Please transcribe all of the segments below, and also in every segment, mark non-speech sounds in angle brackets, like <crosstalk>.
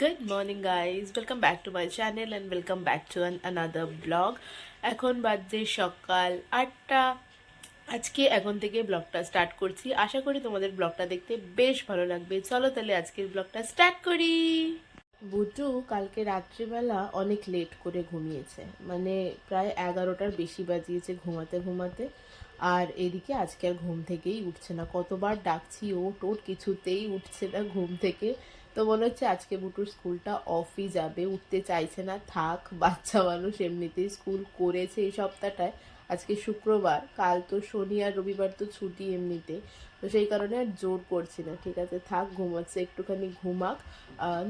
Good morning guys welcome back to my channel and welcome back to an another blog এখন বাজে সকাল আটটা। আজকে এখন থেকে ব্লগটা স্টার্ট করছি। আশা করি তোমাদের ব্লগটা দেখতে বেশ ভালো লাগবে। চলো তাহলে আজকের ব্লগটা স্টার্ট করি। বুটু কালকে রাত্রিবেলা অনেক লেট করে ঘুমিয়েছে। মানে প্রায় এগারোটার বেশি বাজিয়েছে ঘুমাতে ঘুমাতে। আর এদিকে আজকে আর ঘুম থেকেই উঠছে না। কতবার ডাকছি ও টোট কিছুতেই উঠছে না ঘুম থেকে। তো মনে হচ্ছে আজকে বুটুর স্কুলটা অফই যাবে উঠতে চাইছে না থাক বাচ্চা মানুষ এমনিতেই স্কুল করেছে এই সপ্তাহটায়। আজকে শুক্রবার কাল তো শনি আর রবিবার তো ছুটি এমনিতে। তো সেই কারণে আর জোর করছি না ঠিক আছে থাক ঘুমাচ্ছে একটুখানি ঘুমাক।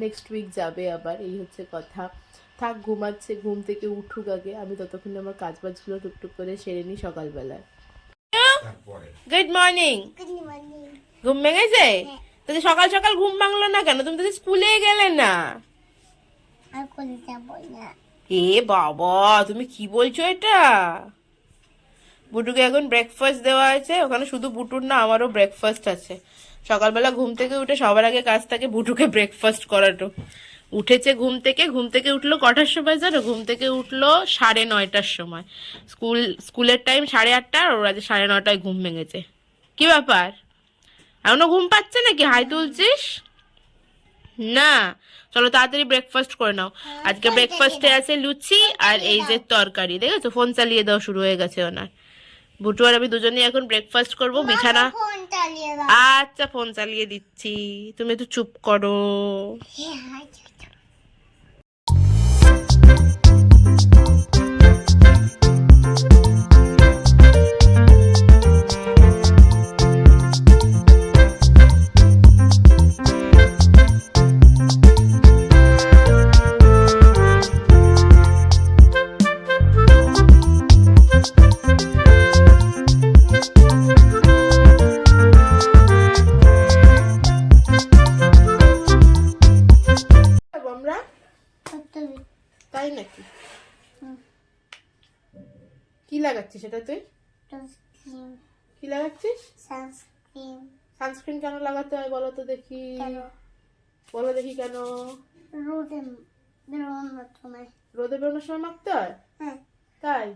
নেক্সট উইক যাবে আবার এই হচ্ছে কথা। থাক ঘুমাচ্ছে ঘুম থেকে উঠুক আগে আমি ততক্ষণে আমার কাজ বাজগুলো টুকটুক করে সেরে নিই সকালবেলায়। Good morning. ঘুম ভেঙেছে? তাহলে সকাল সকাল ঘুম ভাঙলো না কেন? তুমি তো স্কুলে গেলে না। আর কোলে যাব না। এ বাবা তুমি কি বলছো এটা? বুটুকে এখন ব্রেকফাস্ট দেওয়া আছে। ওখানে শুধু বুটুর না আমারও ব্রেকফাস্ট আছে। সকালবেলা ঘুম থেকে উঠে সবার আগে কাজ থাকে বুটুকে ব্রেকফাস্ট করাটো। উঠেছে ঘুম থেকে ঘুম থেকে উঠল কটার সময় জানো? ঘুম থেকে উঠল সাড়ে নয়টার সময়। স্কুল স্কুলের টাইম সাড়ে আটটা আর ওর আজ সাড়ে নটায় ঘুম ভেঙেছে। কি ব্যাপার? এখনও ঘুম পাচ্ছে নাকি? হাই তুলছিস? না চলো তাড়াতাড়ি ব্রেকফাস্ট করে নাও। আজকে ব্রেকফাস্টে আছে লুচি আর এই যে তরকারি দেখেছ? ফোন চালিয়ে দেওয়া শুরু হয়ে গেছে ওনার। বুটু আর আমি দুজনেই এখন ব্রেকফাস্ট করব। বিছানা আচ্ছা ফোন চালিয়ে দিচ্ছি। তুমি একটু চুপ করো। হ্যাঁ কি লাগাচ্ছিস? সানস্ক্রিন সানস্ক্রিন কেন লাগাতে হয় বলো তো দেখি। বলো দেখি কেন। রোদে বেরোনোর সময়। রোদে বেরোনোর সময় মাখতে হয়? হ্যাঁ। তাই?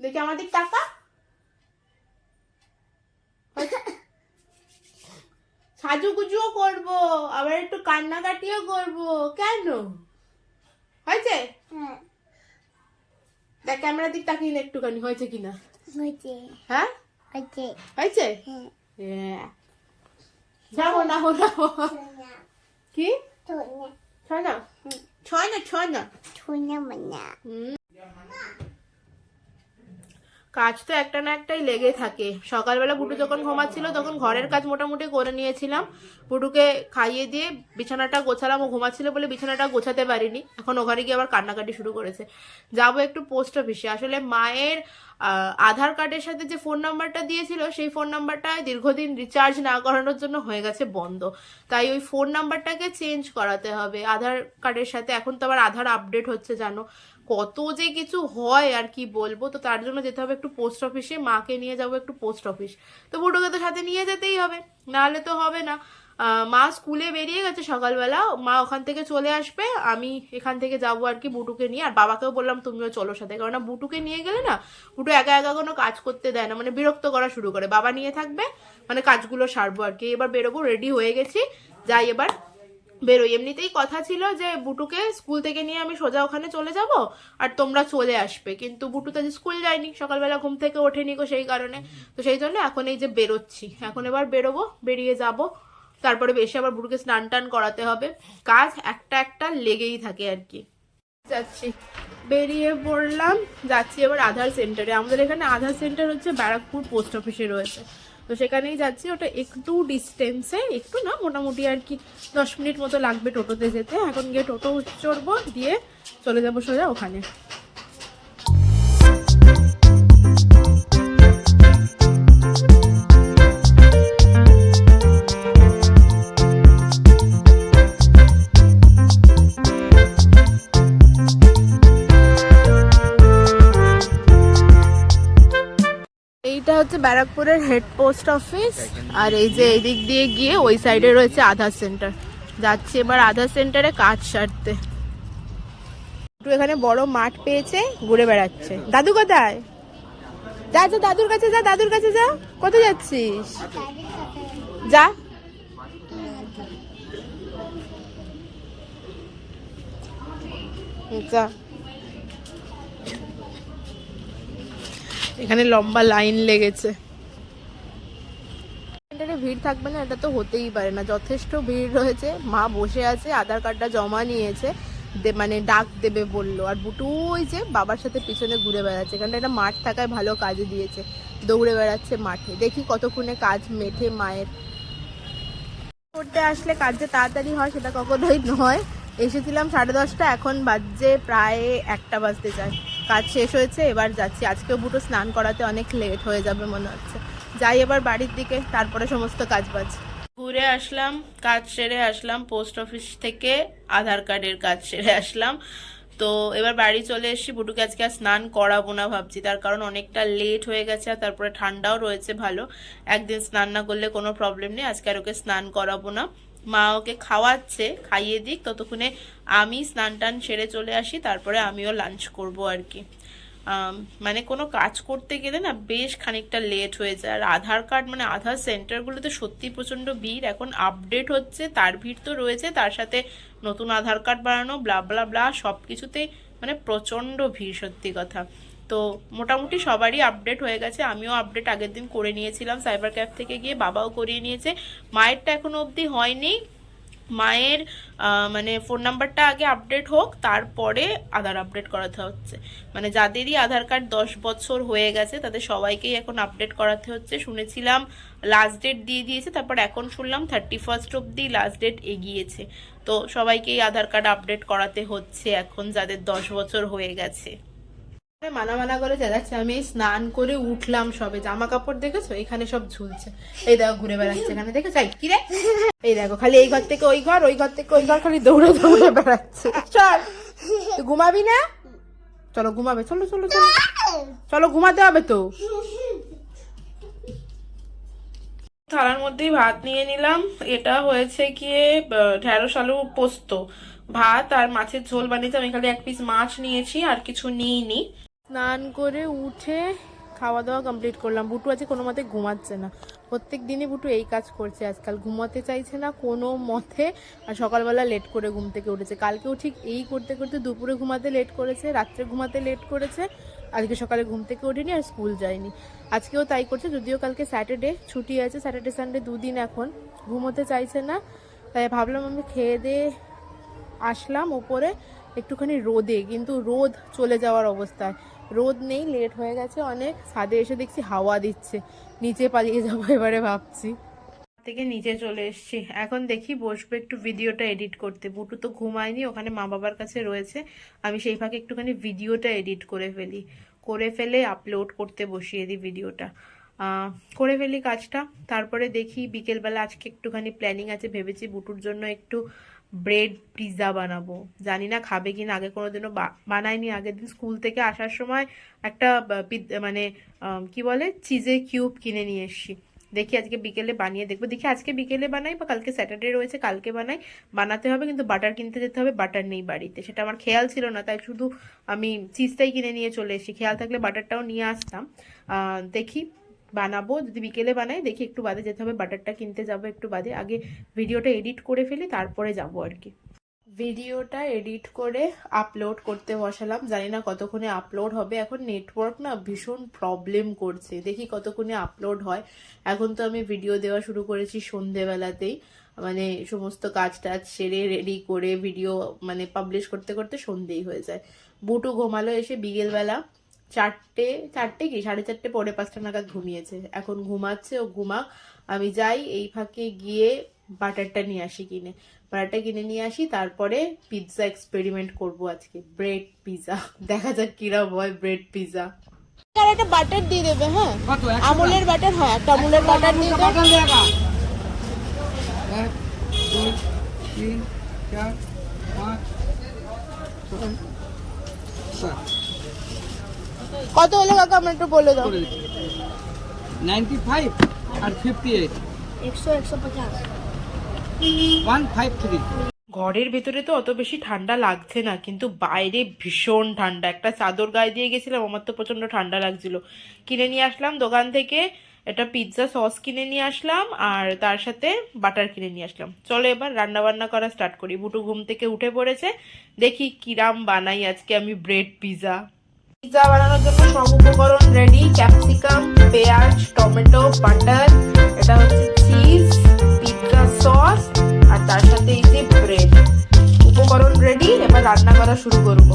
দেখি আমার দিক টাকা সাজুগুজুও করব আবার একটু কান্নাকাটিও করব। কেন? হয়েছে? হ্যাঁ। দেখ ক্যামেরার দিক তাকিয়ে না একটুখানি হয়েছে কিনা? হয়েছে। হ্যাঁ? হয়েছে। হয়েছে? হ্যাঁ। হ্যাঁ। যাব না হো না। ছয় না। ছয় না? ছয় না ছয় না। মানা। কাজ তো একটা না একটাই লেগে থাকে। সকালবেলা বুটু যখন ঘুমাচ্ছিল, তখন ঘরের কাজ মোটামুটি করে নিয়েছিলাম। বুটুকে খাইয়ে দিয়ে বিছানাটা গোছালাম, ও ঘুমাচ্ছিল বলে বিছানাটা গোছাতে পারিনি। এখন ওখানে গিয়ে আবার কান্নাকাটি শুরু করেছে। যাব একটু পোস্ট অফিসে। আসলে মায়ের আধার কার্ডের সাথে যে ফোন নাম্বারটা দিয়েছিল, সেই ফোন নাম্বারটা দীর্ঘদিন রিচার্জ না করানোর জন্য হয়ে গেছে বন্ধ। তাই ওই ফোন নাম্বারটাকে চেঞ্জ করাতে হবে। আধার কার্ডের সাথে। এখন তো আবার আধার আপডেট হচ্ছে, জানো। কত যে কিছু হয় আর কি বলব, তো তার জন্য যেতে হবে একটু পোস্ট অফিসে মাকে নিয়ে যাব একটু পোস্ট অফিস তো বুটোকে তো সাথে নিয়ে যেতেই হবে, নাহলে তো হবে না। মা স্কুলে বেরিয়ে গেছে সকালবেলা, মা ওখান থেকে চলে আসবে, আমি এখান থেকে যাব আর কি বুটুকে নিয়ে। আর বাবাকেও বললাম, তুমিও চলো সাথে। কারণ না বুটুকে নিয়ে গেলে না, বুটু একা একা কোনো কাজ করতে দেয় না মানে বিরক্ত করা শুরু করে। বাবা নিয়ে থাকবে মানে কাজগুলো সারবো আর কি। এবার বেরোবো রেডি হয়ে গেছি। যাই এবার বেরোই। এমনিতেই কথা ছিল যে বুটুকে স্কুল থেকে নিয়ে আমি সোজা ওখানে চলে যাব আর তোমরা চলে আসবে। কিন্তু বুটু তো স্কুল যায়নি, সকালবেলা ঘুম থেকে ওঠেনি গো সেই কারণে। তো সেই জন্য এখন এই যে বেরোচ্ছি। এখন এবার বেরোবো, বেরিয়ে যাব। তারপরে বেশি আবার বুটুকে স্নান টান করাতে হবে। কাজ একটা একটা লেগেই থাকে আর কি। যাচ্ছি। বেরিয়ে পড়লাম, যাচ্ছি এবার আধার সেন্টারে আমাদের এখানে আধার সেন্টার হচ্ছে ব্যারাকপুর পোস্ট অফিসে রয়েছে। তো সেখানেই যাচ্ছি। ওটা একটু ডিস্টেন্সে একটু না, মোটামুটি আর কি দশ মিনিট মতো লাগবে টোটোতে যেতে। এখন গিয়ে টোটো চড়বো, দিয়ে চলে যাব সোজা ওখানে। ব্যারাকপুরের হেড পোস্ট অফিস আর এই যে এই দিক দিয়ে গিয়ে ওই সাইডে রয়েছে আধার সেন্টার যাচ্ছি এবার আধার সেন্টারে কাজ সারতে। একটু এখানে বড় মাঠ পেয়েছে, ঘুরে বেড়াচ্ছে। দাদু কোথায়? যা যা, দাদুর কাছে যা, দাদুর কাছে যা। কোথায় যাচ্ছিস? যা। যা। এখানে লম্বা লাইন লেগেছে। ভিড় থাকবে না, এটা তো হতেই পারে না। যথেষ্ট ভিড় রয়েছে। মা বসে আছে, আধার কার্ডটা জমা নিয়েছে। মানে ডাক দেবে বলল। আর বুটু ওই যে বাবার সাথে পিছনে ঘুরে বেড়াচ্ছে। এখানটা একটা মাঠ থাকায় ভালো কাজে দিয়েছে। দৌড়ে বেড়াচ্ছে মাঠে। দেখি কতক্ষণে কাজ মেঠে মায়ের। করতে আসলে কাজ যে তাড়াতাড়ি হয় সেটা কখনোই নয়। এসেছিলাম সাড়ে দশটা, এখন বাজছে প্রায় একটা বাজতে চায়। কাজ শেষ হয়েছে, এবার যাচ্ছি। আজকেও বুটো স্নান করাতে অনেক লেট হয়ে যাবে মনে হচ্ছে। যাই এবার বাড়ির দিকে, তারপরে সমস্ত কাজ বাজ ঘুরে আসলাম, কাজ সেরে আসলাম পোস্ট অফিস থেকে আধার কার্ডের কাজ সেরে আসলাম। তো এবার বাড়ি চলে এসেছি, বুটুকে আজকে আর স্নান করাবো না ভাবছি। তার কারণ অনেকটা লেট হয়ে গেছে আর তারপরে ঠান্ডাও রয়েছে ভালো। একদিন স্নান না করলে কোনো প্রবলেম নেই, আজকে আর ওকে স্নান করাবো না। মা ওকে খাওয়াচ্ছে, খাইয়ে দিক, ততক্ষণে আমি স্নান টান সেরে চলে আসি, তারপরে আমিও লাঞ্চ করব আর কি। মানে কোনো কাজ করতে গেলে না বেশ খানিকটা লেট হয়ে যায়। আর আধার কার্ড মানে আধার সেন্টারগুলোতে সত্যি প্রচণ্ড ভিড়, এখন আপডেট হচ্ছে, তার ভিড় তো রয়েছে, তার সাথে নতুন আধার কার্ড বানানো ব্লা ব্লা ব্লা সব কিছুতেই মানে প্রচণ্ড ভিড় সত্যি কথা। তো মোটামুটি সবারই আপডেট হয়ে গেছে। আমিও আপডেট আগের দিন করে নিয়েছিলাম। সাইবার ক্যাফ থেকে গিয়ে বাবাও করিয়ে নিয়েছে। মায়েরটা এখনও অবধি হয়নি। মায়ের মানে ফোন নাম্বারটা আগে আপডেট হোক, তারপরে আধার আপডেট করাতে হচ্ছে। মানে যাদেরই আধার কার্ড দশ বছর হয়ে গেছে, তাদের সবাইকেই এখন আপডেট করাতে হচ্ছে। শুনেছিলাম লাস্ট ডেট দিয়ে দিয়েছে, তারপর এখন শুনলাম থার্টি ফার্স্ট অব্দি লাস্ট ডেট এগিয়েছে। তো সবাইকেই আধার কার্ড আপডেট করাতে হচ্ছে এখন, যাদের দশ বছর হয়ে গেছে। মানা মানা করে চেঁচাচ্ছে। আমি স্নান করে উঠলাম সবে। জামা কাপড় দেখেছ? এখানে সব ঝুলছে। এই দেখো ঘুরে বেড়াচ্ছে এখানে। দেখেছ? এই, কি রে এই দেখো খালি এই ঘর থেকে ওই ঘর ওই ঘর থেকে ওই ঘর খালি দৌড়ে দৌড়ে বেড়াচ্ছে। চল। ঘুমাবি না? চলো ঘুমাবে। চলো চলো চলো। চলো ঘুমাতে হবে তো। থালার মধ্যেই ভাত নিয়ে নিলাম। এটা হয়েছে গিয়ে ঢেঁড়স আলু পোস্ত। ভাত আর মাছের ঝোল বানিয়েছি। আমি খালি এক পিস মাছ নিয়েছি আর কিছু নিইনি। স্নান করে উঠে খাওয়া দাওয়া কমপ্লিট করলাম। বুটু আজকে কোনো মতে ঘুমাচ্ছে না। প্রত্যেক দিনই বুটু এই কাজ করছে আজকাল। ঘুমাতে চাইছে না কোনো মতে। আর সকালবেলা লেট করে ঘুম থেকে উঠেছে। কালকেও ঠিক এই করতে করতে দুপুরে ঘুমাতে লেট করেছে, রাত্রে ঘুমাতে লেট করেছে। আজকে সকালে ঘুম থেকে ওঠেনি আর স্কুল যায়নি। আজকেও তাই করছে, যদিও কালকে স্যাটারডে ছুটি আছে স্যাটারডে সানডে দুদিন এখন। ঘুমোতে চাইছে না। তাই ভাবলাম আমি খেয়ে দিয়ে আসলাম ওপরে। একটুখানি রোদে, কিন্তু রোদ চলে যাওয়ার অবস্থায়। রোদ নেই লেট হয়ে গেছে অনেক। ছাদে এসে দেখছি হাওয়া দিচ্ছে। নিচে পালিয়ে যাব এবারে ভাবছি। থেকে নিচে চলে এসেছি। এখন দেখি বসবো একটু ভিডিওটা এডিট করতে। বুটু তো ঘুমায়নি, ওখানে মা বাবার কাছে রয়েছে। আমি সেই ফাঁকে একটুখানি ভিডিওটা এডিট করে ফেলি। করে ফেলে আপলোড করতে বসিয়ে দিই ভিডিওটা। করে ফেলি কাজটা। তারপরে দেখি বিকেলবেলা আজকে একটুখানি প্ল্যানিং আছে, ভেবেছি বুটুর জন্য একটু ব্রেড পিৎজা বানাবো। জানি না খাবে কিনা, আগে কোনোদিনও বা- বানাইনি আগের দিন স্কুল থেকে আসার সময় একটা মানে কি বলে? চিজের কিউব কিনে নিয়ে এসেছি। দেখি আজকে বিকেলে বানিয়ে দেখব। দেখি আজকে বিকেলে বানাই বা কালকে স্যাটারডে রয়েছে, কালকে বানাই। বানাতে হবে কিন্তু বাটার কিনতে যেতে হবে বাটার নেই বাড়িতে। সেটা আমার খেয়াল ছিল না, তাই শুধু আমি চিজটাই কিনে নিয়ে চলে এসেছি। খেয়াল থাকলে বাটারটাও নিয়ে আসতাম। দেখি। বানাবো, যদি বিকেলে বানাই, দেখি একটু বাদে যেতে হবে, বাটারটা কিনতে যাব একটু বাদে। আগে ভিডিওটা এডিট করে ফেলি, তারপরে যাব আর কি। ভিডিওটা এডিট করে আপলোড করতে বসালাম। জানি না কতক্ষণে আপলোড হবে। এখন নেটওয়ার্ক না ভীষণ প্রবলেম করছে। দেখি কতক্ষণে আপলোড হয়। এখন তো আমি ভিডিও দেওয়া শুরু করেছি সন্ধেবেলাতেই। মানে সমস্ত কাজ টাজ সেরে রেডি করে ভিডিও মানে পাবলিশ করতে করতে সন্ধেই হয়ে যায়। বুটু ঘোমালো এসে বিকেলবেলা। চারটে চারটে কি? সাড়ে চারটে পরে পাঁচটা নাগাদ ঘুমিয়েছে। এখন ঘুমাচ্ছে ও ঘুমাক। আমি যাই এই ফাঁকে গিয়ে বাটারটা নিয়ে আসি কিনে। বাটারটা কিনে নিয়ে আসি তারপরে পিৎজা এক্সপেরিমেন্ট করব আজকে। ব্রেড পিৎজা <laughs> দেখা যাক কিরম হয় ব্রেড পিৎজা আর একটা বাটার দিয়ে দেবে হ্যাঁ? আমুলের বাটার হ্যাঁ একটা আমুলের বাটার দিয়ে দেবে এক দুই তিন চার পাঁচ ছয়, কত হলো কাকা আমার একটু বলে দাও। নাইনটি ফাইভ আর ফিফটি এইট একশো একশো পঞ্চাশ। ওয়ান ফাইভ থ্রি ঘরের ভেতরে তো অত বেশি ঠান্ডা লাগছে না কিন্তু বাইরে ভীষণ ঠান্ডা। একটা চাদর গায়ে দিয়ে গেছিলাম আমার তো প্রচণ্ড ঠান্ডা লাগছিল। কিনে নিয়ে আসলাম দোকান থেকে একটা পিৎজা সস কিনে নিয়ে আসলাম আর তার সাথে বাটার কিনে নিয়ে আসলাম। চলো এবার রান্না বান্না করা স্টার্ট করি। বুটু ঘুম থেকে উঠে পড়েছে দেখি কিরাম বানাই আজকে আমি ব্রেড পিৎজা পিৎজা বানানোর জন্য সব উপকরণ রেডি ক্যাপসিকাম পেঁয়াজ টমেটো বাটার এটা হচ্ছে চিজ পিৎজা সস আর তার সাথে এই যে ব্রেড উপকরণ রেডি এবার রান্না করা শুরু করব।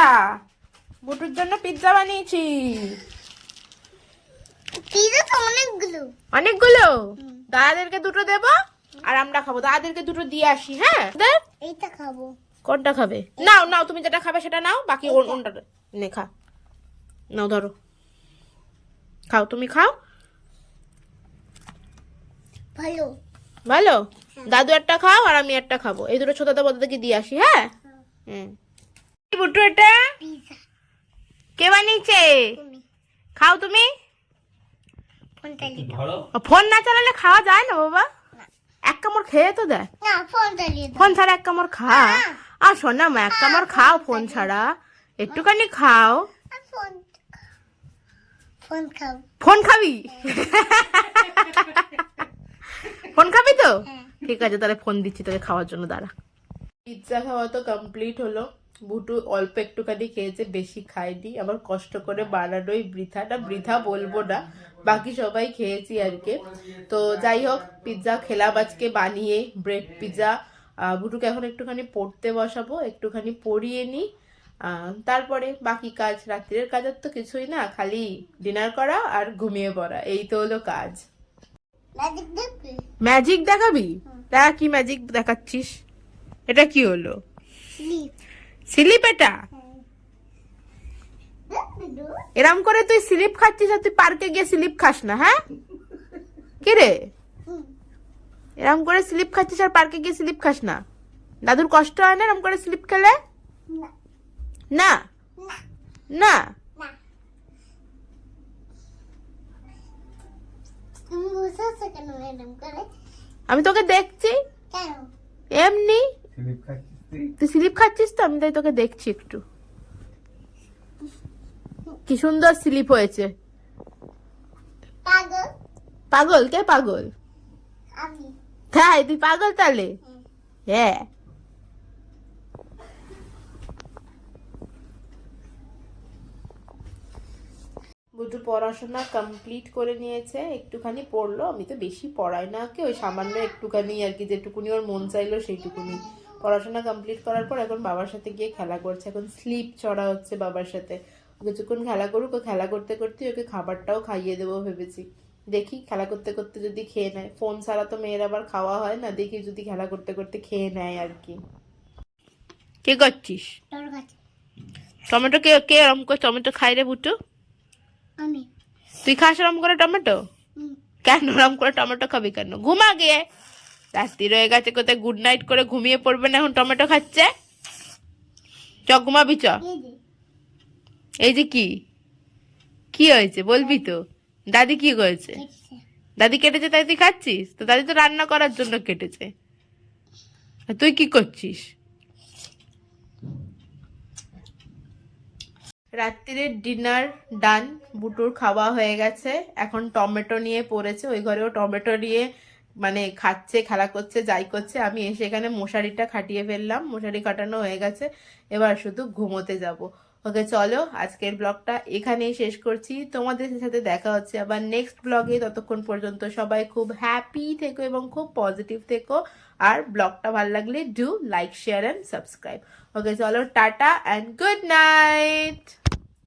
পিৎজা বুটুর জন্য পিৎজা বানিয়েছি। পিজা তো অনেকগুলো। অনেকগুলো? দাদাদেরকে দুটো দেব আর আমরা খাব। দাদাদেরকে দুটো দিয়ে আসি হ্যাঁ? এইটা খাব। কোনটা খাবে? নাও নাও তুমি যেটা খাবে সেটা নাও বাকি ওনটা নে খা। নাও ধরো। খাও তুমি খাও। ভালো। ভালো? দাদু একটা খাও আর আমি একটা খাব। এই দুটো ছোটাতে বলতে দিয়ে আসি হ্যাঁ? হুম। কি বুটু এটা? কে বানিয়েছে? খাও তুমি? ফোন না চালালে খাওয়া যায় না বাবা। এক কামড় খেয়ে তো দেয় না ফোন ছাড়া এক কামড় খা। আর শোনা মা এক কামড় খাও ফোন ছাড়া। একটুখানি খাও। ফোন ফোন খাও। ফোন খাবি? ফোন খাবি তো? হ্যাঁ। ঠিক আছে তাহলে ফোন দিচ্ছি তোকে খাওয়ার জন্য দাঁড়া। পিৎজা খাওয়া তো কমপ্লিট হলো। বুটু অল্প একটুখানি খেয়েছে বেশি খায়নি আবার কষ্ট করে বানানোই বৃথাটা বৃথা বলব না বাকি সবাই খেয়েছি আর কি। তো যাই হোক পিৎজা খেলাম আজকে বানিয়ে ব্রেড পিৎজা বুটুকে এখন একটুখানি পড়তে বসাবো একটুখানি পড়িয়ে নিই। তারপরে বাকি কাজ রাত্রের কাজের তো কিছুই না খালি ডিনার করা আর ঘুমিয়ে পড়া এই তো হলো কাজ। ম্যাজিক ম্যাজিক দেখাবি? দেখা কি ম্যাজিক দেখাচ্ছিস? এটা কি হলো? স্লিপ স্লিপ এটা এরম করে তুই স্লিপ খাচ্ছিস আর তুই পার্কে গিয়ে স্লিপ খাস না হ্যাঁ? কি রে? এরম করে স্লিপ খাচ্ছিস আর পার্কে গিয়ে স্লিপ খাস না? দাদুর কষ্ট হয় না এরম করে স্লিপ খেলে? না? না? না না না তুমি বসে আছো কেন এরকম করে আমি তোকে দেখছি। কেন? এমনি? তুই স্লিপ খাচ্ছিস তো? আমি তাই তোকে দেখছি একটু। কি সুন্দর স্লিপ হয়েছে। পাগল। কে পাগল? আমি। তাই তুই পাগল তাহলে? হ্যাঁ। বুটু পড়াশোনা কমপ্লিট করে নিয়েছে একটুখানি পড়ল। আমি তো বেশি পড়াই না কি ওই সামান্য একটুখানি আর কি যেটুকুনি ওর মন চাইলো সেইটুকুনি। পড়াশোনা কমপ্লিট করার পর এখন বাবার সাথে গিয়ে খেলা করছে। এখন স্লিপ চড়া হচ্ছে বাবার সাথে। কিছুক্ষণ খেলা করুক ও খেলা করতে করতে ওকে খাবারটাও খাইয়ে দেবো ভেবেছি। দেখি খেলা করতে করতে যদি খেয়ে নেয়। ফোন ছাড়া তো মেয়ের আবার খাওয়া হয় না। দেখি যদি খেলা করতে করতে খেয়ে নেয় আর কি। কে করছিস টমেটো কে কে এরম করে টমেটো খাই রে বুটু তুই খাস এরম করে টমেটো। কেন এরম করে টমেটো খাবি কেন? ঘুমা গিয়ে রাত্রি রয়ে গেছে কোথায় গুড নাইট করে ঘুমিয়ে পড়বে না এখন টমেটো খাচ্ছে? চ ঘুমাবি চ। এই যে। কি? কি হয়েছে বলবি তো? দাদি কি করেছে? দাদি কেটেছে তাই তুই খাচ্ছিস? তো দাদি তো রান্না করার জন্য কেটেছে। তুই কি করছিস? রাত্রির ডিনার ডান বুটুর খাওয়া হয়ে গেছে। এখন টমেটো নিয়ে পড়েছে ওই ঘরেও টমেটো নিয়ে মানে খাচ্ছে, খেলা করছে, যাই করছে, আমি এসে এখানে মশারিটা খাটিয়ে ফেললাম, মশারি কাটানো হয়ে গেছে, এবার শুধু ঘুমোতে যাব। ওকে, চলো, আজকের ব্লগটা এখানেই শেষ করছি। তোমাদের সাথে দেখা হচ্ছে আবার নেক্সট ব্লগে। ততক্ষণ পর্যন্ত সবাই খুব হ্যাপি থেকো এবং খুব পজিটিভ থেকো। আর ব্লগটা ভালো লাগলে do like share and subscribe okay, চলো, টাটা অ্যান্ড গুড নাইট